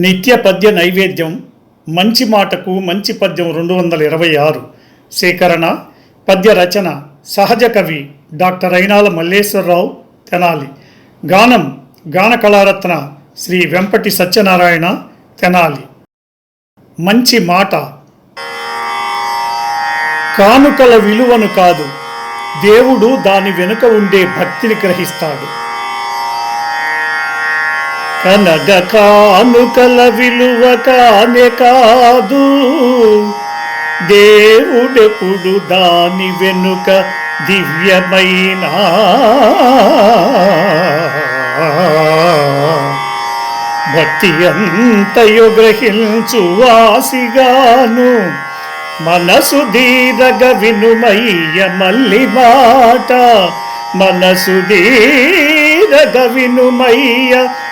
నిత్య పద్య నైవేద్యం మంచి మాటకు మంచి పద్యం రెండు వందల ఇరవై ఆరు. సేకరణ పద్య రచన సహజ కవి డాక్టర్ అయినాల మల్లేశ్వరరావు తెనాలి. గానం గాన కళారత్న శ్రీ వెంపటి సత్యనారాయణ తెనాలి. మంచి మాట. కానుకల విలువను కాదు దేవుడు దాని వెనుక ఉండే భక్తిని గ్రహిస్తాడు. కనగ కానుకల విలువ కానే కాదు. దేవుడెప్పుడు దాని వెనుక దివ్యమైన భక్తి అంతయు గ్రహించు వాసిగాను. మనసు దీరగ వినుమయ్య మల్లి మాట. మనసు దీరగ వినుమయ్య